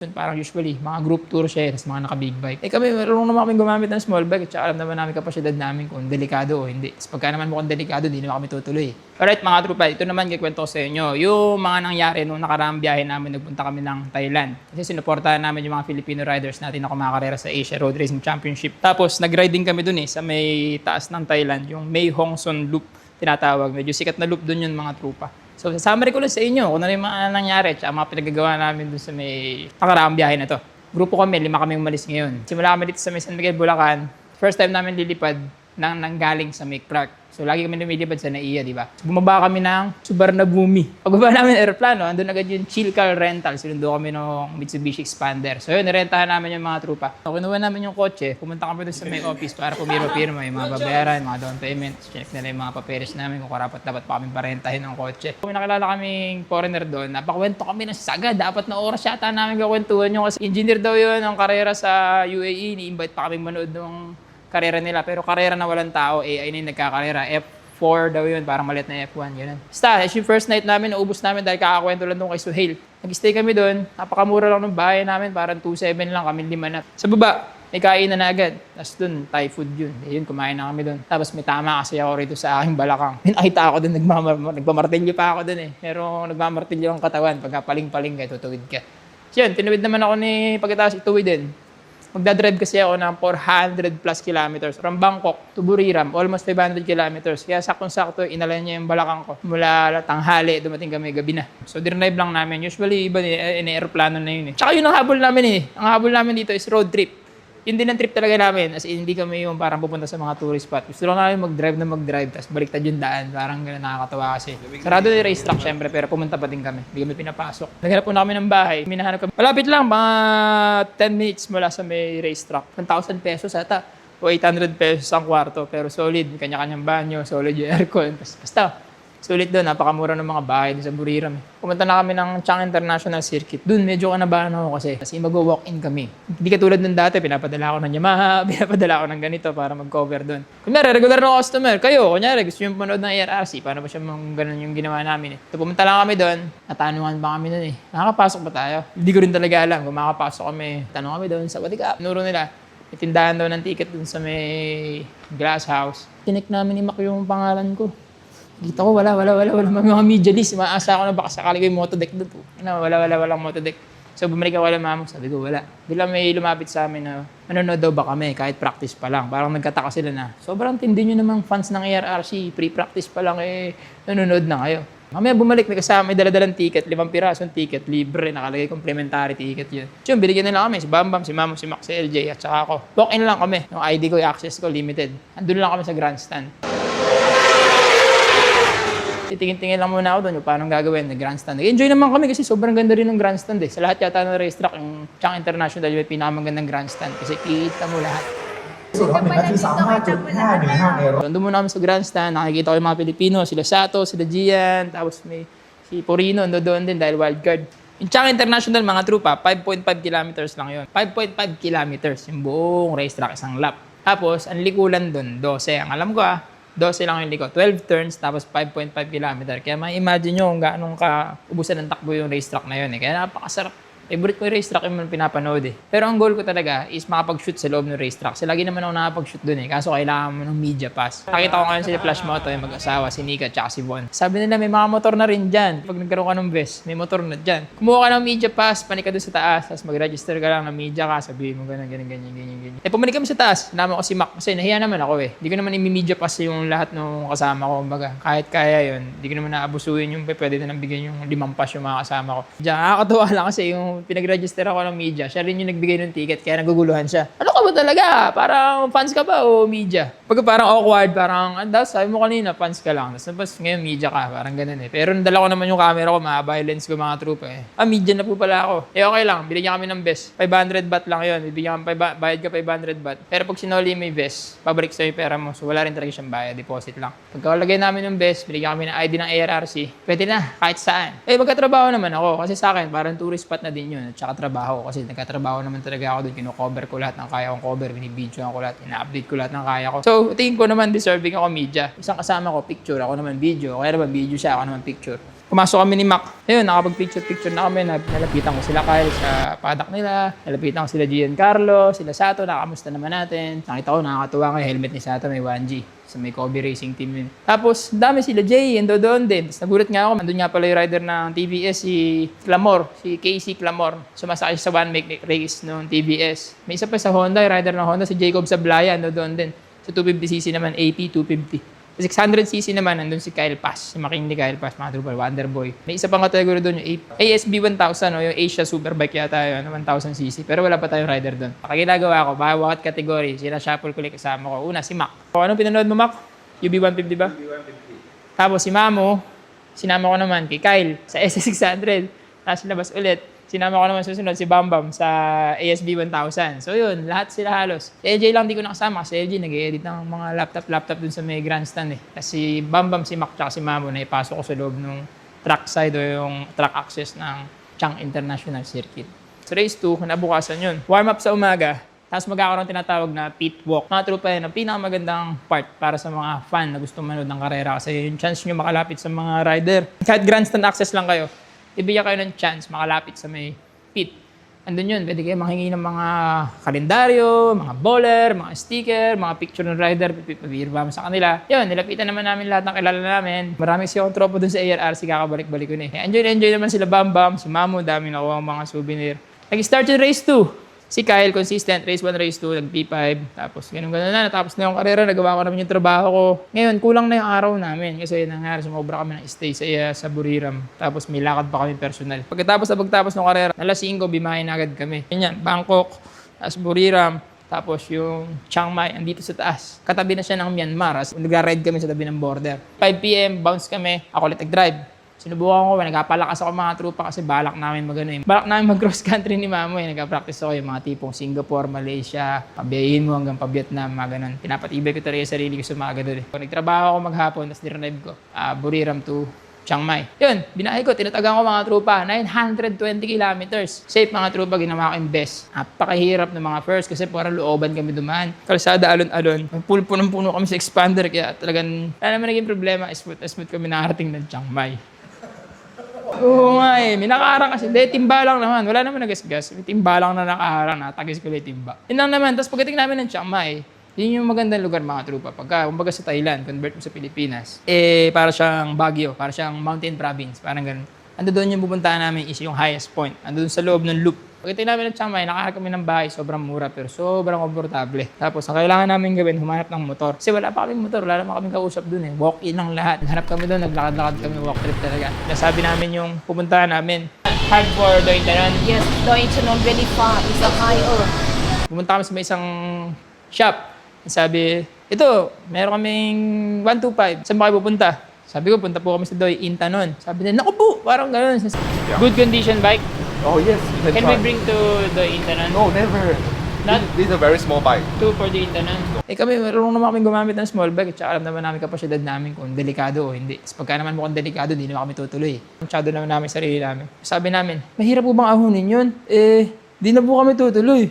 Parang usually, mga group tour siya, eh, mga naka-big bike. Eh kami, marunong naman kami gumamit ng small bike, at saka alam naman namin kapasidad namin kung delikado o hindi. Tapos pagka naman mukhang delikado, hindi naman kami tutuloy. Alright mga trupa, ito naman kikwento ko sa inyo. Yung mga nangyari nung nakaraang biyahe namin, nagpunta kami ng Thailand. Kasi sinuportahan namin yung mga Filipino riders natin na kumakarera sa Asia Road Racing Championship. Tapos nag-riding kami dun eh, sa may taas ng Thailand, yung May Hong Son Loop tinatawag. Medyo sikat na loop dun yun mga trupa. So, summary ko lang sa inyo kung ano yung mga nangyari at mga pinagagawa namin dun sa may nakaraang biyahe na to. Grupo kami, lima kami umalis ngayon. Simula kami dito sa may San Miguel, Bulacan. First time namin lilipad nang nanggaling sa Make Park. So, lagi kami lumilipad sa NAIA, di ba? Bumaba kami ng Subarnabhumi. Pagbaba namin ng aeroplano, andun agad yung Chill Car Rental. Sinundo kami ng Mitsubishi Expander. So, yun, nirentahan namin yung mga trupa. So, kinuha namin yung kotse. Pumunta kami dun sa may office para pumirma-pirma yung mga babayaran, mga down payment. Check nila yung mga papeles namin kung karapat dapat pa kami parentahin ng kotse. Kung nakilala kaming foreigner doon, napakwento kami ng sagad. Dapat na oras yata namin kakwentuhan yung kasi engineer daw yun ng karera sa UAE. Ni-invite pa kami manood ng karera nila. Pero karera na walang tao, AI na yung nagkakarera. F4 daw yun, parang maliit na F1, yun. Basta, as yung first night namin, naubos namin dahil kakakwento lang doon kay Suhail. Nag-stay kami doon, napakamura lang ng bahay namin, parang 2.7 lang kami lima na. Sa baba, may kainan na agad. Tapos doon, Thai food yun. Eh, yun, kumain na kami doon. Tapos may tama kasi ako rito sa aking balakang. May nakita ako doon, nagmamar nagpamartilyo pa ako doon eh. Pero nagmamartilyo ang katawan, pagka paling-paling ka, tutuwid ka. So yun, tinuwid naman ako ni pagkatapos ituwid din. Magdadrive kasi ako ng 400 plus kilometers from Bangkok to Buriram, almost 500 kilometers. Kaya saktong-sakto, inalan niya yung balakang ko. Mula tanghali, dumating kami gabi na. So, drive lang namin. Usually, iba eh, in-aeroplano na yun eh. Tsaka yun ang habol namin eh. Ang habol namin dito is road trip. Yun din ang trip talaga namin. As in, hindi kami yung parang pupunta sa mga tourist spot. Gusto lang namin mag-drive na mag-drive, tapos baliktad yung daan. Parang ganun nakakatawa kasi. Sarado yung racetrack syempre, pero pumunta pa din kami. Hindi kami pinapasok. Naghanap po na kami ng bahay. Minahanap kami. Malapit lang, mga 10 minutes mula sa may racetrack. 1,000 pesos ata. O 800 pesos ang kwarto. Pero solid. Kanya-kanyang banyo, solid yung aircon. Basta Sulit doon, napakamura ng mga bahay sa Buriram. Eh. Pumunta na kami ng Chang International Circuit. Doon, medyo kanabahan ako kasi. Kasi mag-walk-in kami. Hindi katulad ng dati, pinapadala ako ng Yamaha, pinapadala ako ng ganito para mag-cover doon. Kunyari, regular na customer. Kayo, kunyari, gusto nyo manood ng ARRC. Paano ba siya mga ganun yung ginawa namin eh. So, pumunta lang kami doon. Natanungan pa kami doon eh. Nakakapasok ba tayo? Hindi ko rin talaga alam kung makakapasok kami. Tanong kami doon sa Watika. Nuro nila. May tindahan daw ng ticket doon sa may glass house. Tinik namin ni Mac yung pangalan ko. Kita ko, wala, wala, wala, wala. Mga media list. Maasa ako na baka sakali ko yung motodeck doon. Ano, wala, wala, walang motodeck. So, bumalik ako kay mama. Sabi ko, wala. Bigla may lumapit sa amin na, manonood daw ba kami kahit practice pa lang. Parang nagkataka sila na, sobrang tindi nyo namang fans ng ARRC. Pre-practice pa lang eh, nanonood na kayo. Mamaya bumalik, may kasama, may daladalang ticket, limang pirasong ticket, libre, nakalagay complimentary ticket yun. So, yun, binigyan nila kami, si Bambam, si Mamo, si Max, si LJ, at saka ako. Walk-in lang kami. Yung ID ko, yung access ko, limited. Andun lang kami sa grandstand. Nagtitingin-tingin lang muna ako doon, yung paano gagawin, nag-grandstand. Enjoy naman kami kasi sobrang ganda rin ng grandstand eh. Sa lahat yata ng racetrack, yung Chang International yung pinakamagandang grandstand kasi kita mo lahat. So, kami. Doon muna sa grandstand, nakikita ko yung mga Pilipino, sila Sato, sila Gian, tapos may si Porino, no, doon din dahil wildcard. Yung Chang International, mga trupa, 5.5 kilometers lang yon. 5.5 kilometers yung buong racetrack, isang lap. Tapos, ang likulan doon, 12. Ang alam ko ah, 12 lang yung liko. 12 turns, tapos 5.5 kilometer. Kaya ma-imagine nyo kung gaano ka ubusan ng takbo yung racetrack na yun. Eh. Kaya napakasarap. Favorite ko yung racetrack yung pinapanood eh. Pero ang goal ko talaga is makapag-shoot sa loob ng racetrack. Kasi lagi naman ako nakapag-shoot dun eh. Kaso kailangan mo ng media pass. Nakita ko ngayon sila Flash Moto, yung mag-asawa, si Nika at si Von. Sabi nila may mga motor na rin dyan. Pag nagkaroon ka ng vest, may motor na dyan. Kumuha ka ng media pass, panik ka dun sa taas, tapos mag-register ka lang ng media ka, sabihin mo ganun, ganyan, ganyan, ganyan, ganyan. Eh, pumanik kami sa taas. Naman ko si Mac. Kasi nahiya naman ako eh. Hindi ko naman imi-media pass yung lahat ng kasama ko. Kumbaga, kahit kaya yun, hindi ko naman naabusuin yung pwede na lang bigyan yung limang pass yung mga kasama ko. Diyan, nakakatawa lang kasi yung pinag-register ako ng media, siya rin yung nagbigay ng ticket, kaya naguguluhan siya. Ano ka ba talaga? Parang fans ka ba o media? Pagka parang awkward, parang, anda, sabi mo kanina, fans ka lang. Tapos ngayon media ka, parang ganun eh. Pero nadala ko naman yung camera ko, yung lens ko mga trupa eh. Ah, media na po pala ako. Eh okay lang, binigyan kami ng vest. 500 baht lang yun. Bibigyan kami, bayad ka 500 baht. Pero pag sinoli mo yung vest, pabalik sa'yo yung pera mo. So wala rin talaga siyang bayad, deposit lang. Pagkalagay namin ng vest, binigyan kami ng ID ng ARRC, pwede na, kahit saan. Eh, magkatrabaho naman ako. Kasi sa akin, parang tourist spot na din yun. At saka trabaho. Kasi nagkatrabaho naman talaga ako doon. Kino-cover ko lahat ng kaya kong cover. Binibidyoan ko lahat. Ina-update ko lahat ng kaya ko. So, tingin ko naman deserving ako media. Isang kasama ko, picture. Ako naman video. Kaya naman video siya. Ako naman picture. Pumasok kami ni Mac. Ayun, nakapag-picture-picture na kami. Nal- Nalapitan ko sila Kyle sa padak nila. Nalapitan ko sila Giancarlo, sila Sato. Nakamusta naman natin. Nakita ko, nakakatuwa yung helmet ni Sato. May 1G. Sa may Kobe Racing Team yun. Tapos, dami sila Jay, ando doon din. Tapos nagulat nga ako, andun nga pala yung rider ng TBS, si Clamor, si Casey Clamor. Sumasakay siya sa one make race noong TBS. May isa pa sa Honda, yung rider ng Honda, si Jacob Sablaya, ando doon din. Sa 250cc naman, 80, 250. Sa 600cc naman, nandun si Kyle Pass, si Making ni Kyle Pass, mga trooper, Wonder. May isa pang kategory doon, yung ASB 1000, o yung Asia Superbike yata yun, ano, 1000cc. Pero wala pa tayong rider doon. Ang ginagawa ko, bawat kategory, sila shuffle ko kasama ko. Una, si Mac. O, anong pinanood mo, Mac? UB 150 ba? Tapos si Mamo, sinama ko naman kay Kyle sa SS600. Tapos labas ulit. Sinama ko naman susunod si Bambam sa ASB 1000. So yun, lahat sila halos. Si LJ lang di ko nakasama kasi LJ nag-edit ng mga laptop-laptop dun sa may grandstand eh. Kasi si Bambam, si Mac, si Mamo na ipasok ko sa loob ng track side o yung track access ng Chang International Circuit. So race 2, kinabukasan yun. Warm up sa umaga, tapos magkakaroon tinatawag na pit walk. Mga tropa yun, ang pinakamagandang part para sa mga fan na gusto manood ng karera kasi yung chance nyo makalapit sa mga rider. Kahit grandstand access lang kayo, ibigyan kayo ng chance makalapit sa may pit. Andun yun, pwede kayo manghingi ng mga kalendaryo, mga bowler, mga sticker, mga picture ng rider, pabirba mo sa kanila. Yun, nilapitan naman namin lahat ng kilala namin. Marami kasi akong tropa dun sa ARRC, kakabalik-balik ko na eh. Enjoy enjoy naman sila Bam Bam, si Mamo, dami na ang mga souvenir. Nag-start yung race 2. Si Kyle, consistent, race 1, race 2, nag-P5. Tapos ganun ganun na, natapos na yung karera, nagawa ko naman yung trabaho ko. Ngayon, kulang na yung araw namin kasi nangyari, sumobra kami ng stay sa, uh, sa Buriram. Tapos may lakad pa kami personal. Pagkatapos na pagtapos ng karera, alas 5, bimahin agad kami. Yan Bangkok, tapos Buriram, tapos yung Chiang Mai, andito sa taas. Katabi na siya ng Myanmar. As nag-ride kami sa tabi ng border. 5 p.m., bounce kami. Ako ulit nag-drive. Sinubukan ko, nagpapalakas ako mga trupa kasi balak namin mag ano eh. Balak namin mag cross country ni mama eh. Nagka-practice ako yung mga tipong Singapore, Malaysia, pabiyahin mo hanggang pa Vietnam, mga ganun. Pinapatibay ko talaga yung sarili ko sa mga ganun eh. Nagtrabaho ako maghapon, tapos nirenive ko. ah Buriram to Chiang Mai. Yun, binahay ko, tinatagang ko mga trupa, 920 kilometers. Safe mga trupa, ginawa ko yung best. Napakahirap ng mga first kasi parang looban kami dumaan. Kalsada alon-alon. Puno ng puno kami sa expander kaya talagang, wala naman naging problema. Smooth na smooth kami nakarating ng Chiang Mai. Oo nga eh. May nakaharang kasi. Hindi, timba lang naman. Wala naman nagasgas. May timba lang na nakaharang. Natagis ko yung timba. Yun lang naman. Tapos pagdating namin ng Chiang Mai, yun yung magandang lugar mga trupa. Pagka, kumbaga sa Thailand, convert mo sa Pilipinas, eh, para siyang Baguio, para siyang mountain province, parang ganun. Ando doon yung pupuntahan namin is yung highest point. Ando doon sa loob ng loop. Pagdating namin ng Chiang Mai, nakaharap kami ng bahay, sobrang mura pero sobrang komportable. Tapos ang kailangan namin gawin, humanap ng motor. Kasi wala pa kaming motor, wala naman kaming kausap doon eh. Walk-in lang lahat. Hanap kami doon, naglakad-lakad kami, walk trip talaga. Nasabi namin yung pupuntahan namin. Hard for the internet. Yes, Deutsche non very far. It's a higher. Pumunta kami sa may isang shop. Sabi, ito, meron kaming 125. Saan ba kayo pupunta? Sabi ko, punta po kami sa Doy Intanon. Sabi nila, naku po, parang gano'n. Good condition bike. Oh yes, you can, Can try. we bring to Doy Intanon? No, never. Not- This, this is a very small bike. Two for the Intanon. Eh kami, marunong naman kami gumamit ng small bike. At saka alam naman namin kapasidad namin kung delikado o hindi. Tapos pagka naman mukhang delikado, hindi naman kami tutuloy. Masyado naman namin sarili namin. Sabi namin, mahirap po bang ahunin yun? Eh, di na po kami tutuloy.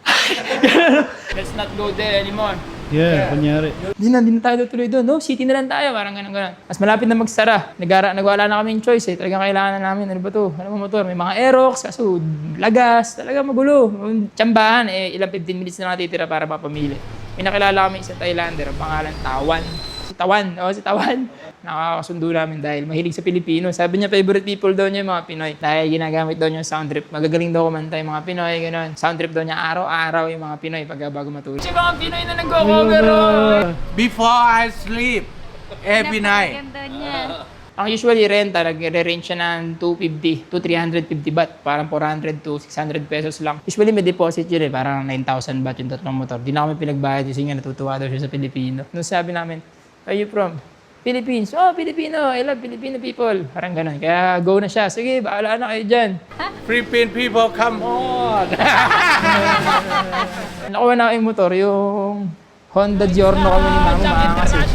Let's not go there anymore. Yeah, kunyari. Di na, di na tayo tuloy doon. No, city na lang tayo. Parang ganun, ganun. Mas malapit na magsara. Nagara, nagwala na kaming choice eh. Talagang kailangan na namin. Ano ba to? Ano mo motor? May mga Aerox, kaso lagas. Talaga magulo. Tsambahan eh. Ilang 15 minutes na natitira para mapamili. May nakilala kami isa Thailander. Ang pangalan Tawan. Si Tawan. Oo, si Tawan. Nakakasundo namin dahil mahilig sa Pilipino. Sabi niya, favorite people daw niya yung mga Pinoy. Dahil ginagamit daw niya yung sound trip. Magagaling daw kumanta yung mga Pinoy, gano'n. Sound trip daw niya araw-araw yung mga Pinoy pag bago matulog. Yung mga Pinoy na nag-cover, Before I sleep every night. Ganda niya. Ang usually renta, nagre-range siya ng 250 to 350 baht. Parang 400 to 600 pesos lang. Usually may deposit yun eh. Parang 9,000 baht yung tatlong motor. Di na kami pinagbayad kasi nga natutuwa daw siya sa Pilipino. Nung sabi namin, where you from? Philippines. Oh, Filipino. I love Filipino people. Parang ganun. Kaya go na siya. Sige, bahala na kayo dyan. Philippine people, come on. Nakuha na yung motor, yung Honda Giorno kami ni Mama eh.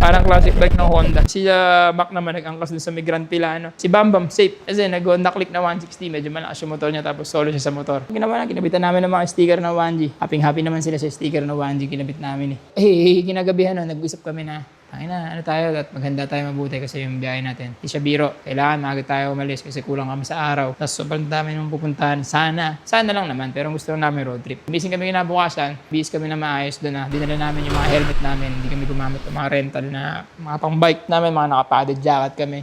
Parang classic bike ng Honda. Si uh, Mac naman nag-angkas dun sa Migrant Pilano. Si Bam Bam, safe. Kasi nag-Honda Click na 160. Medyo malakas yung motor niya tapos solo siya sa motor. Ginawa na, kinabitan namin ng mga sticker na 1G. Happy happy naman sila sa sticker na 1G kinabit namin eh. Eh, kinagabihan no, nag-usap kami na, ay na, ano tayo, at maghanda tayo mabuti kasi yung biyahe natin. Di siya biro. Kailangan maaga tayo umalis kasi kulang kami sa araw. Tapos sobrang dami nung pupuntahan. Sana. Sana lang naman. Pero gusto lang namin road trip. Bising kami kinabukasan. Bis kami na maayos doon na. Dinala namin yung mga helmet namin. Hindi kami gumamit ng mga rental na mga pang bike namin. Mga nakapadded jacket kami.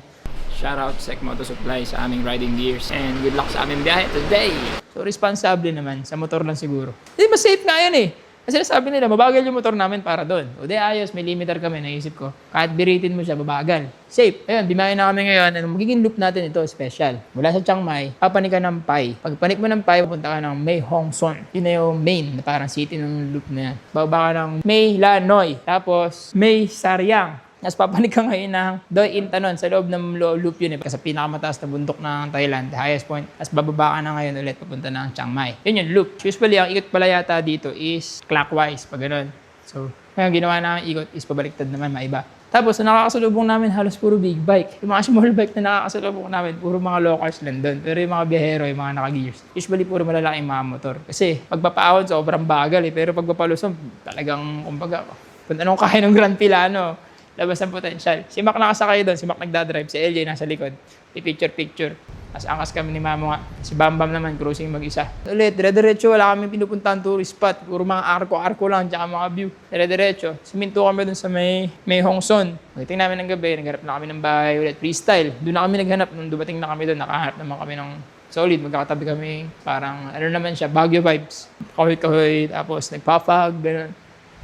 Shout out Sec Moto Supply sa aming riding gears and good luck sa aming biyahe today. So responsable naman, sa motor lang siguro. Hindi, mas safe nga yun eh. Kasi sabi nila, mabagal yung motor namin para doon. O di ayos, may limiter kami, naisip ko. Kahit biritin mo siya, mabagal. Safe. Ayun, bimayan na kami ngayon. Ano, magiging loop natin ito, special. Mula sa Chiang Mai, papanik ka ng Pai. Pag panik mo ng Pai, pupunta ka ng May Hong Son. Yun na yung main, na parang city ng loop na yan. Bababa ka ng May Lanoi. Tapos, May Sariang. Tapos papanik ka ngayon ng Doi Intanon sa loob ng lo- loop yun eh. Kasi pinakamataas na bundok ng Thailand, the highest point. Tapos bababa ka na ngayon ulit papunta ng Chiang Mai. Yun yung loop. Usually, ang ikot pala yata dito is clockwise, pag ganun. So, ngayon ginawa namin ikot is pabaliktad naman, maiba. Tapos, ang nakakasalubong namin halos puro big bike. Yung mga small bike na nakakasalubong namin, puro mga locals lang doon. Pero yung mga biyahero, yung mga naka-gears, usually puro malalaking mga motor. Kasi pagpapaahon, sobrang bagal eh. Pero pagpapalusong, talagang, kumbaga, kung anong kaya ng Grand Pilano, labas ang potential. Si Mac nakasakay doon, si Mac nagdadrive, si LJ nasa likod. I-picture-picture. Tapos angas kami ni Mamo nga. Si Bam Bam naman, cruising mag-isa. Ulit, dire-diretso, wala kami pinupuntahan tourist spot. Puro mga arko-arko lang, tsaka mga view. Dire-diretso. Siminto kami doon sa may, may Hongson. Pagdating namin ng gabi, naghanap na kami ng bahay ulit. Freestyle. Doon na kami naghanap. Nung dumating na kami doon, nakahanap naman kami ng solid. Magkakatabi kami. Parang, ano naman siya, Baguio vibes. Kahoy-kahoy, tapos nagpapag, gano'n.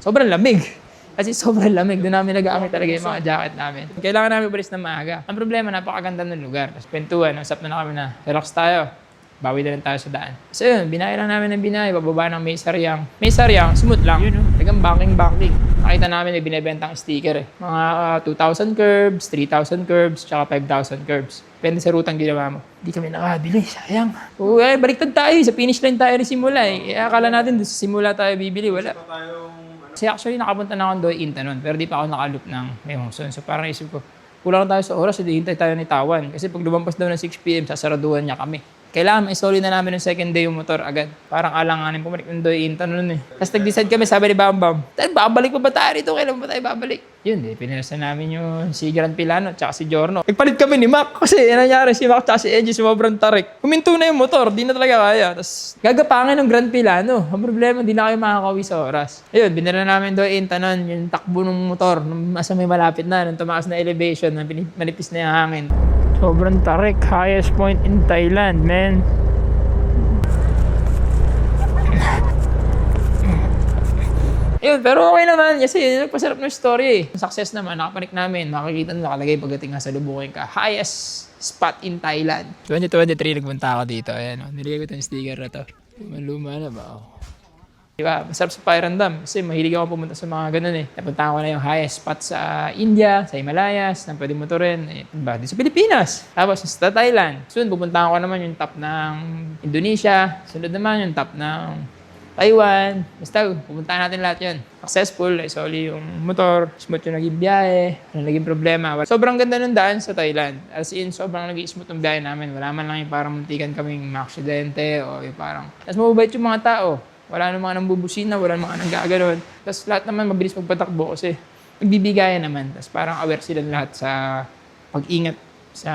Sobrang lamig. Kasi sobrang lamig. Doon namin nagamit talaga yung mga jacket namin. Kailangan namin umalis na maaga. Ang problema, napakaganda ng lugar. Tapos pentuan, usap na, na kami na, relax tayo. Bawi na lang tayo sa daan. So yun, binaya lang namin ng binaya, bababa ng May Sariang. May Sariang, smooth lang. Yun, no? Tagang banking-banking. Nakita namin may binibentang sticker eh. Mga ah, 2,000 curbs, 3,000 curbs, tsaka 5,000 curbs. Depende sa rutang ginawa mo. Hindi kami nakabili, sayang. Oo, eh, baliktad tayo. Sa finish line tayo rin simula eh. Eh, akala natin doon sa simula tayo bibili, wala. Kasi actually nakapunta na ako doon Intanon, pero di pa ako nakaloop ng May Hongson. So parang isip ko, kulang tayo sa oras, hindi hintay tayo ni Tawan. Kasi pag lumampas daw ng 6pm, sasaraduhan niya kami. Kailangan may solid na namin ng second day yung motor agad. Parang alanganin pumalik ng doy Intanon eh. Tapos nag-decide kami, sabi ni Bam Bam, "Tal, babalik pa ba tayo rito? Kailan ba tayo babalik? Yun, eh, pinirasa namin yung si Gran Pilano at si Giorno. Nagpalit kami ni Mac kasi yan nangyari si Mac at si Edgy sobrang tarik. Huminto na yung motor, di na talaga kaya. Tapos gagapangan ng Gran Pilano. Ang problema, di na kayo makakawi sa oras. Ayun, binira namin doon Intanon, yung takbo ng motor, nung nasa may malapit na, nung tumaas na elevation, pinip- manipis na yung hangin. Sobrang tarik, highest point in Thailand, man. Yun, pero okay naman kasi nagpasarap ng story eh. Success naman, nakapanik namin. Makikita nila nakalagay pagdating nga sa Lubukin ka. Highest spot in Thailand. 2023 nagpunta ako dito. Ayan, oh. nilagay ko itong sticker na to. Luma na ba? Oh. Diba? Masarap sa Pairandam kasi mahilig ako pumunta sa mga ganun eh. Napunta ko na yung highest spot sa India, sa Himalayas, na pwede motorin. Eh, diba? Di sa Pilipinas. Tapos sa Thailand. Soon, pupunta ko naman yung top ng Indonesia. Sunod naman yung top ng Taiwan. Basta, pupunta natin lahat yun. Successful, eh, solid yung motor, smooth yung naging biyahe, wala naging problema. Sobrang ganda ng daan sa Thailand. As in, sobrang naging smooth yung biyahe namin. Wala man lang yung parang muntikan kaming maaksidente o yung parang... Tapos mababait yung mga tao. Wala namang nambubusina, wala namang nanggaganon. Tapos lahat naman mabilis magpatakbo kasi nagbibigayan naman. Tapos parang aware sila lahat sa pag-ingat sa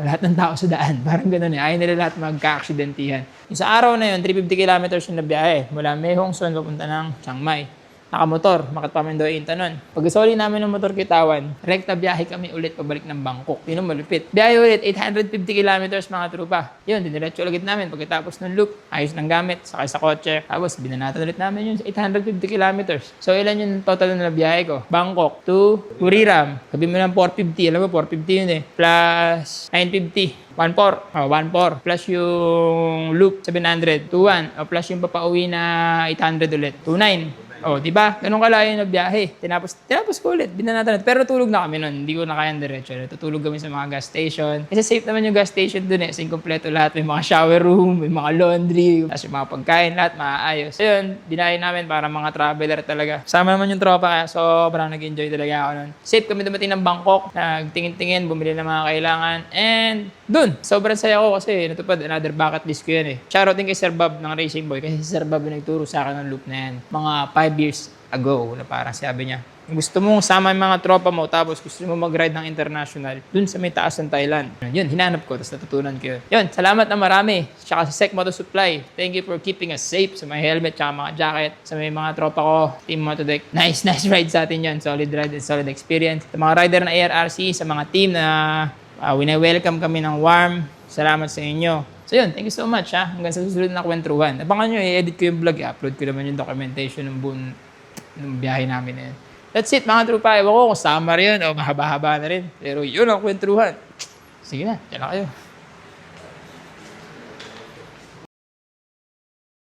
lahat ng tao sa daan. Parang ganun eh. Ayaw nila lahat magka-aksidentihan. Sa araw na yun, 350 kilometers yung nabiyahe. Mula Mae Hong Son papunta ng Chiang Mai. Nakamotor, makatpamindoy Intanon. Pag isoli namin ng motor kitawan, rekta biyahe kami ulit pabalik ng Bangkok. Yun ang malupit. Biyahe ulit, 850 kilometers mga trupa. Yun, diniretso ulit namin pagkatapos ng loop. Ayos ng gamit, sakay sa kotse. Tapos binanatan ulit namin yun sa 850 kilometers. So ilan yung total na biyahe ko? Bangkok to Buriram. Sabi mo ng 450. Alam mo, 450 yun eh. Plus 950. 1.4. Oh, 1.4. Plus yung loop, 700. 2.1. O plus yung papauwi na 800 ulit. 2.9. Oh, di ba? Ganun kalayo na biyahe. Tinapos, tinapos ko ulit. Binanatan natin. Pero tulog na kami nun. Hindi ko na kaya diretso. Tutulog kami sa mga gas station. Kasi safe naman yung gas station dun eh. Kasi kompleto lahat. May mga shower room, may mga laundry, tapos yung mga pagkain, lahat maayos. Ayun, binahin namin para mga traveler talaga. Sama naman yung tropa kaya sobrang nag-enjoy talaga ako nun. Safe kami dumating ng Bangkok. Nagtingin-tingin, bumili ng mga kailangan. And dun, sobrang saya ko kasi natupad another bucket list ko yan eh. Shoutout din kay Sir Bob ng Racing Boy kasi si Sir Bob yung nagturo sa akin ng loop na yan. Mga 5 years ago na parang sabi niya, gusto mong sama yung mga tropa mo tapos gusto mo mag-ride ng international dun sa may taas ng Thailand. Yun, hinanap ko tapos natutunan ko yun. Yun, salamat na marami. Tsaka sa Sec Moto Supply. Thank you for keeping us safe sa mga helmet tsaka mga jacket. Sa may mga tropa ko, Team Motodeck. Nice, nice ride sa atin yun. Solid ride and solid experience. Sa mga rider ng ARRC, sa mga team na uh, wina-welcome kami ng warm. Salamat sa inyo. So yun, thank you so much ha. Hanggang sa susunod na kwentuhan. Abangan nyo, i-edit ko yung vlog, i-upload ko naman yung documentation ng buong ng biyahe namin na yun. That's it mga trupa. Ewan ko kung summer yun o mahaba-haba na rin. Pero yun ang kwentuhan. Sige na, dyan na kayo.